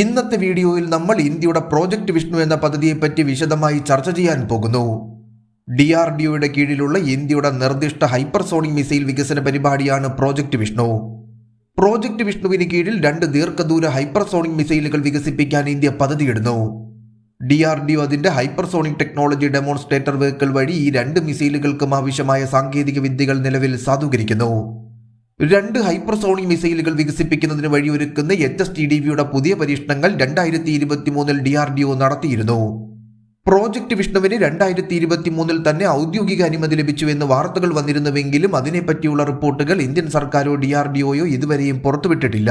ഇന്നത്തെ വീഡിയോയിൽ നമ്മൾ ഇന്ത്യയുടെ പ്രോജക്ട് വിഷ്ണു എന്ന പദ്ധതിയെപ്പറ്റി വിശദമായി ചർച്ച ചെയ്യാൻ പോകുന്നു. ഡി ആർ ഡി ഒയുടെ കീഴിലുള്ള ഇന്ത്യയുടെ നിർദ്ദിഷ്ട ഹൈപ്പർസോണിക് മിസൈൽ വികസന പരിപാടിയാണ് പ്രോജക്ട് വിഷ്ണു. പ്രോജക്ട് വിഷ്ണുവിന് കീഴിൽ രണ്ട് ദീർഘദൂര ഹൈപ്പർസോണിക് മിസൈലുകൾ വികസിപ്പിക്കാൻ ഇന്ത്യ പദ്ധതിയിടുന്നു. ഡി ആർ ഡി ഒ അതിന്റെ ഹൈപ്പർസോണിക് ടെക്നോളജി ഡെമോൺസ്ട്രേറ്റർ വെഹിക്കിൾ വഴി ഈ രണ്ട് മിസൈലുകൾക്കും ആവശ്യമായ സാങ്കേതിക വിദ്യകൾ നിലവിൽ സാധൂകരിക്കുന്നു. രണ്ട് ഹൈപ്പർസോണിക് മിസൈലുകൾ വികസിപ്പിക്കുന്നതിന് വഴിയൊരുക്കുന്ന എച്ച് എസ് ടി ഡി വിയുടെ പുതിയ പരീക്ഷണങ്ങൾ രണ്ടായിരത്തി ഇരുപത്തി മൂന്നിൽ ഡി ആർ ഡി ഒ നടത്തിയിരുന്നു. പ്രോജക്റ്റ് വിഷ്ണുവിന് രണ്ടായിരത്തി ഇരുപത്തി മൂന്നിൽ തന്നെ ഔദ്യോഗിക അനുമതി ലഭിച്ചുവെന്ന് വാർത്തകൾ വന്നിരുന്നുവെങ്കിലും അതിനെപ്പറ്റിയുള്ള റിപ്പോർട്ടുകൾ ഇന്ത്യൻ സർക്കാരോ ഡി ആർ ഡി ഒയോ ഇതുവരെയും പുറത്തുവിട്ടിട്ടില്ല.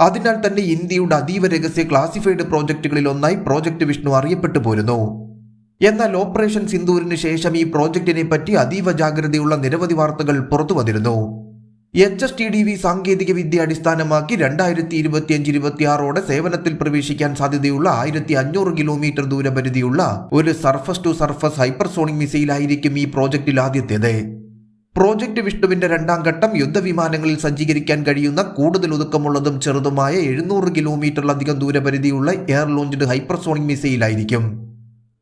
അതിനാൽ തന്നെ ഇന്ത്യയുടെ അതീവ രഹസ്യ ക്ലാസിഫൈഡ് പ്രോജക്റ്റുകളിൽ ഒന്നായി പ്രോജക്റ്റ് വിഷ്ണു അറിയപ്പെട്ടു പോരുന്നു. എന്നാൽ ഓപ്പറേഷൻ സിന്ദൂരിന് ശേഷം ഈ പ്രോജക്റ്റിനെ പറ്റി അതീവ ജാഗ്രതയുള്ള നിരവധി വാർത്തകൾ പുറത്തു വന്നിരുന്നു. H S T D V സാങ്കേതിക വിദ്യ അടിസ്ഥാനമാക്കി രണ്ടായിരത്തി ഇരുപത്തിയഞ്ച് ഇരുപത്തിയാറോടെ സേവനത്തിൽ പ്രവേശിക്കാൻ സാധ്യതയുള്ള ആയിരത്തി അഞ്ഞൂറ് കിലോമീറ്റർ ദൂരപരിധിയുള്ള ഒരു സർഫസ് ടു സർഫസ് ഹൈപ്പർസോണിക് മിസൈലായിരിക്കും ഈ പ്രോജക്റ്റിൽ ആദ്യത്തേത്. പ്രോജക്റ്റ് വിഷ്ണുവിന്റെ രണ്ടാം ഘട്ടം യുദ്ധവിമാനങ്ങളിൽ സജ്ജീകരിക്കാൻ കഴിയുന്ന കൂടുതൽ ഒതുക്കമുള്ളതും ചെറുതുമായ എഴുന്നൂറ് കിലോമീറ്ററിലധികം ദൂരപരിധിയുള്ള എയർ ലോഞ്ച്ഡ് ഹൈപ്പർസോണിക് മിസൈലായിരിക്കും.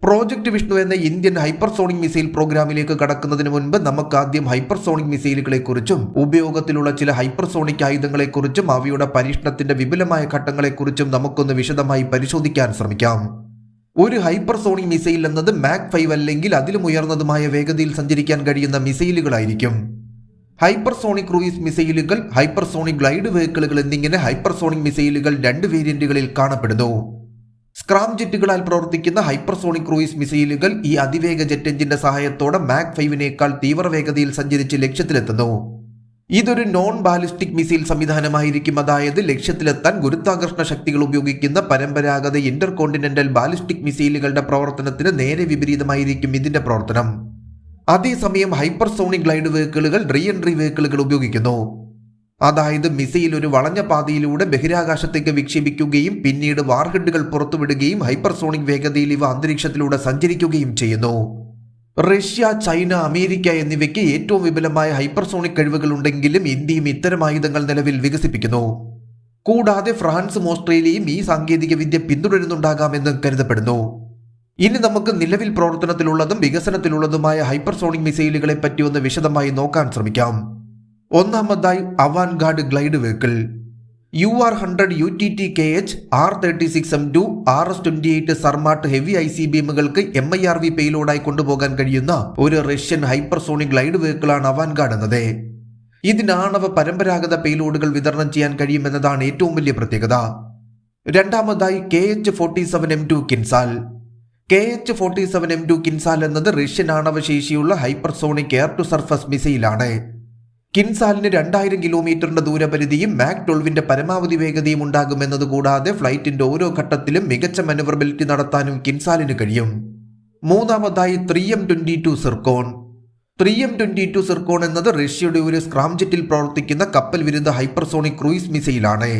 പ്രോജക്റ്റ് വിഷ്ണു എന്ന ഇന്ത്യൻ ഹൈപ്പർസോണിക് മിസൈൽ പ്രോഗ്രാമിലേക്ക് കടക്കുന്നതിന് മുൻപ് നമുക്ക് ആദ്യം ഹൈപ്പർസോണിക് മിസൈലുകളെക്കുറിച്ചും ഉപയോഗത്തിലുള്ള ചില ഹൈപ്പർസോണിക് ആയുധങ്ങളെക്കുറിച്ചും അവയുടെ പരീക്ഷണത്തിന്റെ വിപുലമായ ഘട്ടങ്ങളെക്കുറിച്ചും നമുക്കൊന്ന് വിശദമായി പരിശോധിക്കാൻ ശ്രമിക്കാം. ഒരു ഹൈപ്പർസോണിക് മിസൈൽ എന്നത് മാക് ഫൈവ് അല്ലെങ്കിൽ അതിലും ഉയർന്നതുമായ വേഗതയിൽ സഞ്ചരിക്കാൻ കഴിയുന്ന മിസൈലുകളായിരിക്കും. ഹൈപ്പർസോണിക് ക്രൂയിസ് മിസൈലുകൾ ഹൈപ്പർസോണിക് ഗ്ലൈഡ് വെഹിക്കിളുകൾ എന്നിങ്ങനെ ഹൈപ്പർസോണിക് മിസൈലുകൾ രണ്ട് വേരിയന്റുകളിൽ കാണപ്പെടുന്നു. സ്ക്രാം ജെറ്റുകളാൽ പ്രവർത്തിക്കുന്ന ഹൈപ്പർസോണിക് ക്രൂയിസ് മിസൈലുകൾ ഈ അതിവേഗ ജെറ്റ് എഞ്ചിന്റെ സഹായത്തോടെ മാക് ഫൈവിനേക്കാൾ തീവ്രവേഗതയിൽ സഞ്ചരിച്ച് ലക്ഷ്യത്തിലെത്തുന്നു. ഇതൊരു നോൺ ബാലിസ്റ്റിക് മിസൈൽ സംവിധാനമായിരിക്കും. അതായത് ലക്ഷ്യത്തിലെത്താൻ ഗുരുത്വാകർഷണ ശക്തികൾ ഉപയോഗിക്കുന്ന പരമ്പരാഗത ഇന്റർ കോണ്ടിനെന്റൽ ബാലിസ്റ്റിക് മിസൈലുകളുടെ പ്രവർത്തനത്തിന് നേരെ വിപരീതമായിരിക്കും ഇതിന്റെ പ്രവർത്തനം. അതേസമയം ഹൈപ്പർസോണിക് ഗ്ലൈഡ് വെഹിക്കിളുകൾ റീ എൻട്രി വെഹിക്കിളുകൾ ഉപയോഗിക്കുന്നു. അതായത് മിസൈൽ ഒരു വളഞ്ഞ പാതയിലൂടെ ബഹിരാകാശത്തേക്ക് വിക്ഷേപിക്കുകയും പിന്നീട് വാർഹെഡുകൾ പുറത്തുവിടുകയും ഹൈപ്പർസോണിക് വേഗതയിൽ ഇവ അന്തരീക്ഷത്തിലൂടെ സഞ്ചരിക്കുകയും ചെയ്യുന്നു. റഷ്യ ചൈന അമേരിക്ക എന്നിവയ്ക്ക് ഏറ്റവും വിപുലമായ ഹൈപ്പർസോണിക് കഴിവുകളുണ്ടെങ്കിലും ഇന്ത്യയും ഇത്തരം ആയുധങ്ങൾ നിലവിൽ വികസിപ്പിക്കുന്നു. കൂടാതെ ഫ്രാൻസും ഓസ്ട്രേലിയയും ഈ സാങ്കേതിക വിദ്യ പിന്തുടരുന്നുണ്ടാകാമെന്ന് കരുതപ്പെടുന്നു. ഇനി നമുക്ക് നിലവിൽ പ്രവർത്തനത്തിലുള്ളതും വികസനത്തിലുള്ളതുമായ ഹൈപ്പർസോണിക് മിസൈലുകളെ പറ്റി ഒന്ന് വിശദമായി നോക്കാൻ ശ്രമിക്കാം. ഒന്നാമതായി Avangard glide vehicle. U R hundred U T T K H R thirty six M two R S twenty eight Sarmat heavy I C ബീമുകൾക്ക് M I R V പെയിലോഡായി കൊണ്ടുപോകാൻ കഴിയുന്ന ഒരു റഷ്യൻ ഹൈപ്പർസോണിക് ഗ്ലൈഡ് വെഹിക്കിളാണ് Avangard എന്നത് ഇതിനാണവ പരമ്പരാഗത പെയിലോഡുകൾ വിതരണം ചെയ്യാൻ കഴിയുമെന്നതാണ് ഏറ്റവും വലിയ പ്രത്യേകത. രണ്ടാമതായി K H forty seven M two Kinzhal K H forty seven M two Kinzhal എന്നത് റഷ്യൻ ആണവശേഷിയുള്ള ഹൈപ്പർസോണിക് എയർ ടു സർഫസ് മിസൈലാണ് കിൻസാലിന് രണ്ടായിരം കിലോമീറ്ററിന്റെ ദൂരപരിധിയും മാക് ട്വൽവിന്റെ പരമാവധി വേഗതയും ഉണ്ടാകുമെന്നത് കൂടാതെ ഫ്ലൈറ്റിന്റെ ഓരോ ഘട്ടത്തിലും മികച്ച മനുവറബിലിറ്റി നടത്താനും കിൻസാലിന് കഴിയും. മൂന്നാമതായി three M twenty two Zircon. Three M twenty two Zircon എന്നത് റഷ്യയുടെ ഒരു സ്ക്രാംജെറ്റിൽ പ്രവർത്തിക്കുന്ന കപ്പൽ വിരുദ്ധ ഹൈപ്പർസോണിക് ക്രൂയിസ് മിസൈലാണ്.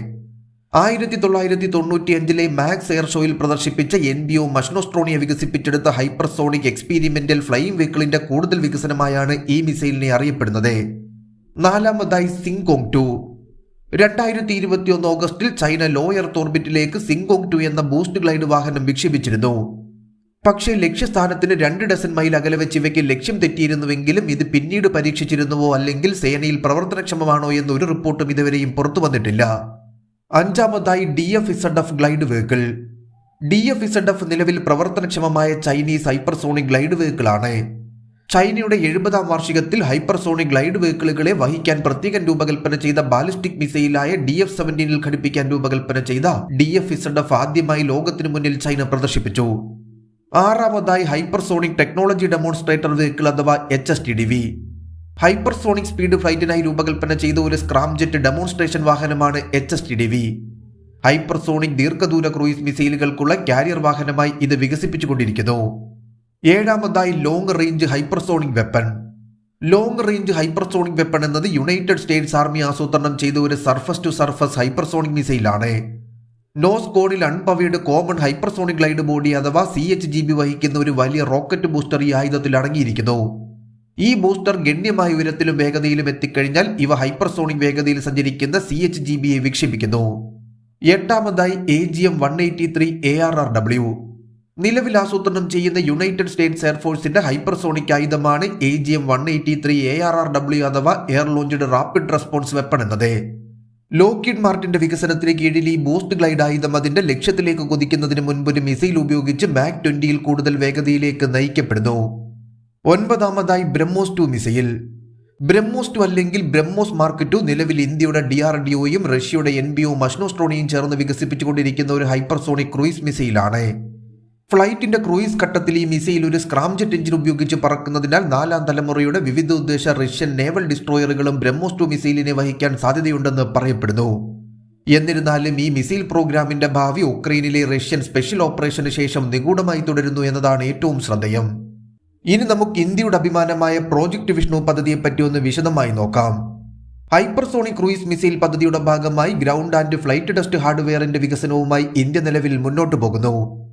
ആയിരത്തി തൊള്ളായിരത്തി തൊണ്ണൂറ്റി അഞ്ചിലെ മാക്സ് എയർ ഷോയിൽ പ്രദർശിപ്പിച്ച എൻ ബി ഒ മഷ്നോസ്ട്രോണിയ വികസിപ്പിച്ചെടുത്ത ഹൈപ്പർസോണിക് എക്സ്പീരിമെന്റൽ ഫ്ലൈയിങ് വെഹിക്കിളിന്റെ കൂടുതൽ വികസനമായാണ് ഈ മിസൈലിനെ അറിയപ്പെടുന്നത്. നാലാമതായി സിങ്കോങ് ടു. രണ്ടായിരത്തി ഇരുപത്തിയൊന്ന് ഓഗസ്റ്റിൽ ചൈന ലോയർ ഓർബിറ്റിലേക്ക് സിങ്കോങ് ടു എന്ന ബൂസ്റ്റ് ഗ്ലൈഡ് വാഹനം വിക്ഷേപിച്ചിരുന്നു. പക്ഷേ ലക്ഷ്യസ്ഥാനത്തിന് രണ്ട് ഡസൻ മൈൽ അകലെ വെച്ച് ഇവയ്ക്ക് ലക്ഷ്യം തെറ്റിയിരുന്നുവെങ്കിലും ഇത് പിന്നീട് പരീക്ഷിച്ചിരുന്നുവോ അല്ലെങ്കിൽ സേനയിൽ പ്രവർത്തനക്ഷമമാണോ എന്നൊരു ഒരു റിപ്പോർട്ടും ഇതുവരെയും പുറത്തു വന്നിട്ടില്ല. അഞ്ചാമതായി D F Z F glide vehicle. D F Z F നിലവിൽ പ്രവർത്തനക്ഷമമായ ചൈനീസ് ഹൈപ്പർസോണിക് ഗ്ലൈഡ് വെഹിക്കിളാണ്. ചൈനയുടെ എഴുപതാം വാർഷികത്തിൽ ഹൈപ്പർസോണിക് ഗ്ലൈഡ് വെഹിക്കിളുകളെ വഹിക്കാൻ പ്രത്യേകം രൂപകൽപ്പന ചെയ്ത ബാലിസ്റ്റിക് മിസൈലായ ഡി എഫ് സെവന്റീനിൽ ഘടിപ്പിക്കാൻ രൂപകൽപ്പന ചെയ്ത ഡി എഫ് ഇസഡ് എഫ് ആദ്യമായി ലോകത്തിനു മുന്നിൽ ചൈന പ്രദർശിപ്പിച്ചു. ആറാമതായി ഹൈപ്പർസോണിക് ടെക്നോളജി ഡെമോൺസ്ട്രേറ്റർ വെഹിക്കിൾ അഥവാ H S T D V. Hypersonic speed ഫ്ലൈറ്റിനായി രൂപകൽപ്പന ചെയ്ത ഒരു സ്ക്രാം ജെറ്റ് ഡെമോൺസ്ട്രേഷൻ വാഹനമാണ് H S T D V. Hypersonic ദീർഘദൂര ക്രൂയിസ് മിസൈലുകൾക്കുള്ള കാരിയർ വാഹനമായി ഇത് വികസിപ്പിച്ചുകൊണ്ടിരിക്കുന്നു. ഏഴാമതായി long range hypersonic weapon long range hypersonic weapon എന്നത് യുണൈറ്റഡ് സ്റ്റേറ്റ്സ് ആർമി ആസൂത്രണം ചെയ്ത ഒരു സർഫസ് ടു സർഫസ് ഹൈപ്പർസോണിക് മിസൈലാണ് നോസ് കോണിൽ unpowered common hypersonic glide body അഥവാ സി എച്ച് ജി ബി വഹിക്കുന്ന ഒരു വലിയ റോക്കറ്റ് ബൂസ്റ്റർ ഈ ആയുധത്തിൽ അടങ്ങിയിരിക്കുന്നു. ഈ ബൂസ്റ്റർ ഗണ്യമായ ഉയരത്തിലും വേഗതയിലും എത്തിക്കഴിഞ്ഞാൽ ഇവ ഹൈപ്പർസോണിക് വേഗതയിൽ സഞ്ചരിക്കുന്ന സി എച്ച് ജി ബിയെ വിക്ഷേപിക്കുന്നു. എട്ടാമതായി A G M one eighty three A R R W നിലവിൽ ആസൂത്രണം ചെയ്യുന്ന യുണൈറ്റഡ് സ്റ്റേറ്റ്സ് എയർഫോഴ്സിന്റെ ഹൈപ്പർസോണിക് ആയുധമാണ് A G M one eighty three A R R W അഥവാ air launched rapid response weapon എന്നത്. Lockheed മാർട്ടിന്റെ വികസനത്തിന് കീഴിൽ ഈ ബൂസ്റ്റ് ഗ്ലൈഡ് ആയുധം അതിന്റെ ലക്ഷ്യത്തിലേക്ക് കുതിക്കുന്നതിന് മുൻപ് ഒരു മിസൈൽ ഉപയോഗിച്ച് മാക് ട്വന്റിയിൽ കൂടുതൽ വേഗതയിലേക്ക് നയിക്കപ്പെടുന്നു. ഒൻപതാമതായി BrahMos two missile. BrahMos two അല്ലെങ്കിൽ ബ്രഹ്മോസ് മാർക്ക് ടു നിലവിൽ ഇന്ത്യയുടെ ഡി ആർ ഡി ഒയും റഷ്യയുടെ എൻ ബി ഒ മഷ്നോസ്ട്രോണിയും ചേർന്ന് വികസിപ്പിച്ചുകൊണ്ടിരിക്കുന്ന ഒരു ഹൈപ്പർസോണിക് ക്രൂയിസ് മിസൈലാണ്. ഫ്ലൈറ്റിന്റെ ക്രൂയിസ് ഘട്ടത്തിൽ ഈ മിസൈൽ ഒരു സ്ക്രാംജെറ്റ് എഞ്ചിൻ ഉപയോഗിച്ച് പറക്കുന്നതിനാൽ നാലാം തലമുറയുടെ വിവിധ ഉദ്ദേശ റഷ്യൻ നേവൽ ഡിസ്ട്രോയറുകളും ബ്രഹ്മോസ് ടു മിസൈലിനെ വഹിക്കാൻ സാധ്യതയുണ്ടെന്ന് പറയപ്പെടുന്നു. എന്നിരുന്നാലും ഈ മിസൈൽ പ്രോഗ്രാമിന്റെ ഭാവി ഉക്രൈനിലെ റഷ്യൻ സ്പെഷ്യൽ ഓപ്പറേഷന് ശേഷം നിഗൂഢമായി തുടരുന്നു എന്നതാണ് ഏറ്റവും ശ്രദ്ധേയം. ഇനി നമുക്ക് ഇന്ത്യയുടെ അഭിമാനമായ പ്രോജക്ട് വിഷ്ണു പദ്ധതിയെ പദ്ധതിയെപ്പറ്റി ഒന്ന് വിശദമായി നോക്കാം. ഹൈപ്പർസോണിക് ക്രൂയിസ് മിസൈൽ പദ്ധതിയുടെ ഭാഗമായി ഗ്രൗണ്ട് ആൻഡ് ഫ്ലൈറ്റ് ടെസ്റ്റ് ഹാർഡ്വെയറിന്റെ വികസനവുമായി ഇന്ത്യ നിലവിൽ മുന്നോട്ടു പോകുന്നു.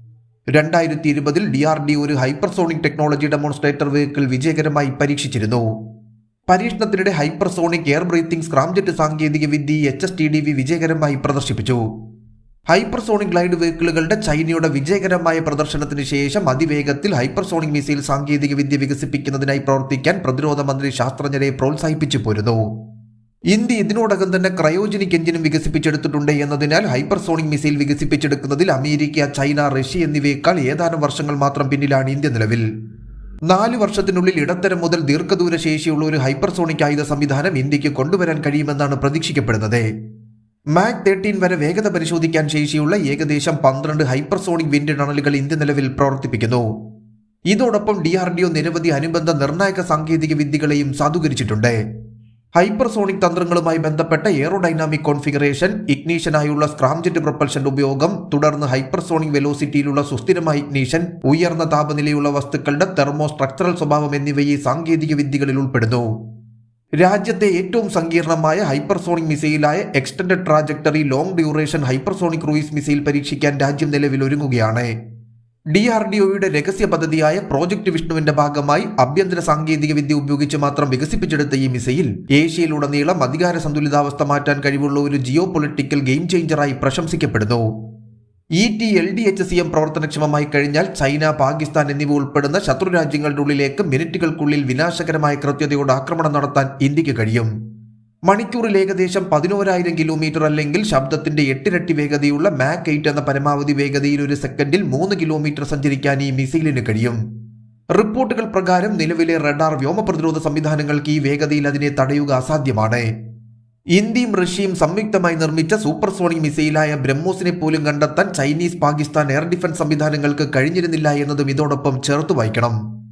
രണ്ടായിരത്തി ഇരുപതിൽ ഡി ആർ ഡി ഒരു ഹൈപ്പർസോണിക് ടെക്നോളജി ഡെമോൺസ്ട്രേറ്റർ വെഹിക്കിൾ വിജയകരമായി പരീക്ഷിച്ചിരുന്നു. പരീക്ഷണത്തിനിടെ ഹൈപ്പർസോണിക് എയർ ബ്രീത്തിംഗ് സ്ക്രാംജെറ്റ് സാങ്കേതിക വിദ്യ H S T D V വിജയകരമായി പ്രദർശിപ്പിച്ചു. ഹൈപ്പർസോണിക് ഗ്ലൈഡ് വെഹിക്കിളുകളുടെ ചൈനയുടെ വിജയകരമായ പ്രദർശനത്തിന് ശേഷം അതിവേഗത്തിൽ ഹൈപ്പർസോണിക് മിസൈൽ സാങ്കേതിക വിദ്യ വികസിപ്പിക്കുന്നതിനായി പ്രവർത്തിക്കാൻ പ്രതിരോധ മന്ത്രി ശാസ്ത്രജ്ഞരെ പ്രോത്സാഹിപ്പിച്ചു പോരുന്നു. ഇന്ത്യ ഇതിനോടകം തന്നെ ക്രയോജനിക് എഞ്ചിനും വികസിപ്പിച്ചെടുത്തിട്ടുണ്ട് എന്നതിനാൽ ഹൈപ്പർസോണിക് മിസൈൽ വികസിപ്പിച്ചെടുക്കുന്നതിൽ അമേരിക്ക ചൈന റഷ്യ എന്നിവയേക്കാൾ ഏതാനും വർഷങ്ങൾ മാത്രം പിന്നിലാണ് ഇന്ത്യ നിലവിൽ. നാല് വർഷത്തിനുള്ളിൽ ഇടത്തരം മുതൽ ദീർഘദൂര ശേഷിയുള്ള ഒരു ഹൈപ്പർസോണിക് ആയുധ സംവിധാനം ഇന്ത്യയ്ക്ക് കൊണ്ടുവരാൻ കഴിയുമെന്നാണ് പ്രതീക്ഷിക്കപ്പെടുന്നത്. മാക് തേർട്ടീൻ വരെ വേഗത പരിശോധിക്കാൻ ശേഷിയുള്ള ഏകദേശം പന്ത്രണ്ട് ഹൈപ്പർസോണിക് വിൻഡ് ടണലുകൾ ഇന്ത്യ നിലവിൽ പ്രവർത്തിപ്പിക്കുന്നു. ഇതോടൊപ്പം ഡി ആർ ഡി ഒ നിരവധി അനുബന്ധ നിർണായക സാങ്കേതിക വിദ്യകളെയും സാധൂകരിച്ചിട്ടുണ്ട്. ഹൈപ്പർസോണിക് തന്ത്രങ്ങളുമായി ബന്ധപ്പെട്ട എയറോഡൈനാമിക് കോൺഫിഗറേഷൻ ഇഗ്നീഷനായുള്ള സ്ക്രാംജെറ്റ് പ്രൊപ്പൽഷന്റെ ഉപയോഗം തുടർന്ന് ഹൈപ്പർസോണിക് വെലോസിറ്റിയിലുള്ള സുസ്ഥിരമായ ഇഗ്നീഷൻ ഉയർന്ന താപനിലയുള്ള വസ്തുക്കളുടെ തെർമോ സ്ട്രക്ചറൽ സ്വഭാവം എന്നിവ ഈ സാങ്കേതിക വിദ്യകളിൽ ഉൾപ്പെടുന്നു. രാജ്യത്തെ ഏറ്റവും സങ്കീർണമായ hypersonic മിസൈലായ extend trajectory long duration hypersonic cruise missile പരീക്ഷിക്കാൻ രാജ്യം നിലവിൽ ഒരുങ്ങുകയാണ്. ഡി ആർ ഡി ഒയുടെ രഹസ്യ പദ്ധതിയായ പ്രോജക്ട് വിഷ്ണുവിന്റെ ഭാഗമായി ആഭ്യന്തര സാങ്കേതിക വിദ്യ ഉപയോഗിച്ച് മാത്രം വികസിപ്പിച്ചെടുത്ത ഈ മിസൈൽ ഏഷ്യയിലുടനീളം അധികാര സന്തുലിതാവസ്ഥ മാറ്റാൻ കഴിവുള്ള ഒരു ജിയോ പൊളിറ്റിക്കൽ ഗെയിം ചേഞ്ചറായി പ്രശംസിക്കപ്പെടുന്നു. E T L D H C M പ്രവർത്തനക്ഷമമായി കഴിഞ്ഞാൽ ചൈന പാകിസ്ഥാൻ എന്നിവ ഉൾപ്പെടുന്ന ശത്രു രാജ്യങ്ങളുടെ ഉള്ളിലേക്ക് മിനിറ്റുകൾക്കുള്ളിൽ വിനാശകരമായ കൃത്യതയോടെ ആക്രമണം നടത്താൻ ഇന്ത്യയ്ക്ക് കഴിയും. മണിക്കൂറിൽ ഏകദേശം പതിനോരായിരം കിലോമീറ്റർ അല്ലെങ്കിൽ ശബ്ദത്തിന്റെ എട്ടിരട്ടി വേഗതയുള്ള മാക് എയ്റ്റ് എന്ന പരമാവധി വേഗതയിൽ ഒരു സെക്കൻഡിൽ മൂന്ന് കിലോമീറ്റർ സഞ്ചരിക്കാൻ ഈ മിസൈലിന് കഴിയും. റിപ്പോർട്ടുകൾ പ്രകാരം നിലവിലെ റഡാർ വ്യോമ പ്രതിരോധ സംവിധാനങ്ങൾക്ക് ഈ വേഗതയിൽ അതിനെ തടയുക അസാധ്യമാണ്. ഇന്ത്യയും റഷ്യയും സംയുക്തമായി നിർമ്മിച്ച സൂപ്പർസോണിക് മിസൈലായ ബ്രഹ്മോസിനെ പോലും കണ്ടെത്താൻ ചൈനീസ് പാകിസ്ഥാൻ എയർ ഡിഫൻസ് സംവിധാനങ്ങൾക്ക് കഴിഞ്ഞിരുന്നില്ല എന്നതും ഇതോടൊപ്പം ചേർത്തു വായിക്കണം.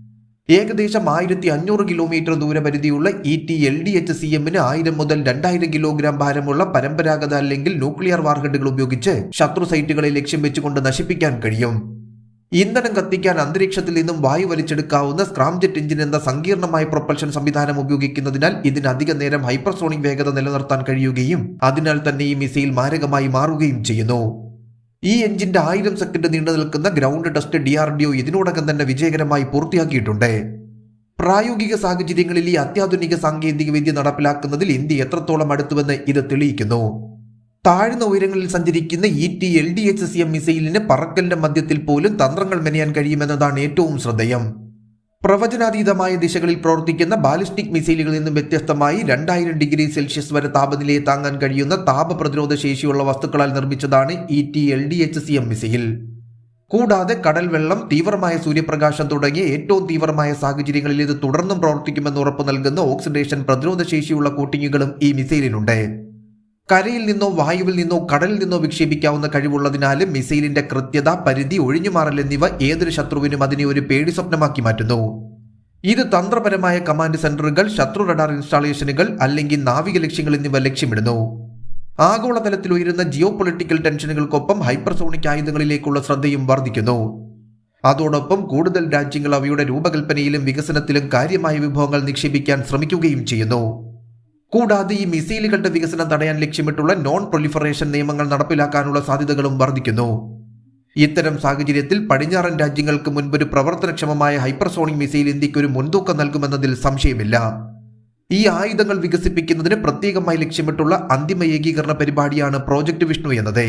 ഏകദേശം ആയിരത്തി അഞ്ഞൂറ് kilometre ദൂരപരിധിയുള്ള E T L D H C എമ്മിന് ആയിരം മുതൽ രണ്ടായിരം കിലോഗ്രാം ഭാരമുള്ള പരമ്പരാഗത അല്ലെങ്കിൽ ന്യൂക്ലിയർ വാർഹെഡുകൾ ഉപയോഗിച്ച് ശത്രു സൈറ്റുകളെ ലക്ഷ്യം വെച്ചുകൊണ്ട് നശിപ്പിക്കാൻ കഴിയും. ഇന്ധനം കത്തിക്കാൻ അന്തരീക്ഷത്തിൽ നിന്നും വായു വലിച്ചെടുക്കാവുന്ന സ്ക്രാംജെറ്റ് എഞ്ചിൻ എന്ന സങ്കീർണമായ പ്രൊപ്പൽഷൻ സംവിധാനം ഉപയോഗിക്കുന്നതിനാൽ ഇതിന് അധിക നേരം ഹൈപ്പർസോണിക് വേഗത നിലനിർത്താൻ കഴിയുകയും അതിനാൽ തന്നെ ഈ മിസൈൽ മാരകമായി മാറുകയും ചെയ്യുന്നു. ഈ എഞ്ചിന്റെ ആയിരം സെക്കൻഡ് നീണ്ടു നിൽക്കുന്ന ground test D R D O ഇതിനോടകം തന്നെ വിജയകരമായി പൂർത്തിയാക്കിയിട്ടുണ്ട്. പ്രായോഗിക സാഹചര്യങ്ങളിൽ ഈ അത്യാധുനിക സാങ്കേതിക വിദ്യ നടപ്പിലാക്കുന്നതിൽ ഇന്ത്യ എത്രത്തോളം അടുത്തുവെന്ന് ഇത് തെളിയിക്കുന്നു. താഴ്ന്ന ഉയരങ്ങളിൽ സഞ്ചരിക്കുന്ന E T L D H C M മിസൈലിന് പറക്കലിന്റെ മധ്യത്തിൽ പോലും തന്ത്രങ്ങൾ മെനയാൻ കഴിയുമെന്നതാണ് ഏറ്റവും ശ്രദ്ധേയം. പ്രവചനാതീതമായ ദിശകളിൽ പ്രവർത്തിക്കുന്ന ബാലിസ്റ്റിക് മിസൈലുകളിൽ നിന്നും വ്യത്യസ്തമായി രണ്ടായിരം ഡിഗ്രി സെൽഷ്യസ് വരെ താപനിലയെ താങ്ങാൻ കഴിയുന്ന താപ പ്രതിരോധ ശേഷിയുള്ള വസ്തുക്കളാൽ നിർമ്മിച്ചതാണ് E T L D H C M missile. കൂടാതെ കടൽ വെള്ളം തീവ്രമായ സൂര്യപ്രകാശം തുടങ്ങിയ ഏറ്റവും തീവ്രമായ സാഹചര്യങ്ങളിൽ ഇത് തുടർന്നും പ്രവർത്തിക്കുമെന്ന് ഉറപ്പു നൽകുന്ന ഓക്സിഡേഷൻ പ്രതിരോധ ശേഷിയുള്ള കോട്ടിങ്ങുകളും ഈ മിസൈലിനുണ്ട് കരയിൽ നിന്നോ വായുവിൽ നിന്നോ കടലിൽ നിന്നോ വിക്ഷേപിക്കാവുന്ന കഴിവുള്ളതിനാൽ മിസൈലിന്റെ കൃത്യത പരിധി ഒഴിഞ്ഞുമാറൽ എന്നിവ ഏതൊരു ശത്രുവിനും അതിനെ ഒരു പേടി സ്വപ്നമാക്കി മാറ്റുന്നു. ഇത് തന്ത്രപരമായ കമാൻഡ് സെന്ററുകൾ ശത്രു റഡാർ ഇൻസ്റ്റാളേഷനുകൾ അല്ലെങ്കിൽ നാവിക ലക്ഷ്യങ്ങൾ എന്നിവ ലക്ഷ്യമിടുന്നു. ആഗോളതലത്തിൽ ഉയരുന്ന ജിയോ പൊളിറ്റിക്കൽ ടെൻഷനുകൾക്കൊപ്പം ഹൈപ്പർസോണിക് ആയുധങ്ങളിലേക്കുള്ള ശ്രദ്ധയും വർദ്ധിക്കുന്നു. അതോടൊപ്പം കൂടുതൽ രാജ്യങ്ങൾ അവയുടെ രൂപകൽപ്പനയിലും വികസനത്തിലും കാര്യമായ വിഭവങ്ങൾ നിക്ഷേപിക്കാൻ ശ്രമിക്കുകയും ചെയ്യുന്നു. കൂടാതെ ഈ മിസൈലുകളുടെ വികസനം തടയാൻ ലക്ഷ്യമിട്ടുള്ള നോൺ പ്രൊലിഫറേഷൻ നിയമങ്ങൾ നടപ്പിലാക്കാനുള്ള സാധ്യതകളും വർദ്ധിക്കുന്നു. ഇത്തരം സാഹചര്യത്തിൽ പടിഞ്ഞാറൻ രാജ്യങ്ങൾക്ക് മുൻപൊരു പ്രവർത്തനക്ഷമമായ ഹൈപ്പർസോണിക് മിസൈൽ ഇന്ത്യയ്ക്ക് ഒരു മുൻതൂക്കം നൽകുമെന്നതിൽ സംശയമില്ല. ഈ ആയുധങ്ങൾ വികസിപ്പിക്കുന്നതിന് പ്രത്യേകമായി ലക്ഷ്യമിട്ടുള്ള അന്തിമ ഏകീകരണ പരിപാടിയാണ് പ്രോജക്ട് വിഷ്ണു എന്നത്.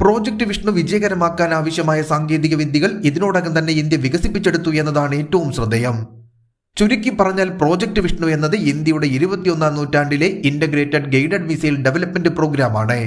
പ്രോജക്ട് വിഷ്ണു വിജയകരമാക്കാൻ ആവശ്യമായ സാങ്കേതിക വിദ്യകൾ ഇതിനോടകം തന്നെ ഇന്ത്യ വികസിപ്പിച്ചെടുത്തു എന്നതാണ് ഏറ്റവും ശ്രദ്ധേയം. ചുരുക്കി പറഞ്ഞാൽ പ്രോജക്ട് വിഷ്ണു എന്നത് ഇന്ത്യയുടെ ഇരുപത്തിയൊന്നാം നൂറ്റാണ്ടിലെ ഇന്റഗ്രേറ്റഡ് ഗൈഡഡ് മിസൈൽ ഡെവലപ്മെന്റ് പ്രോഗ്രാമാണ്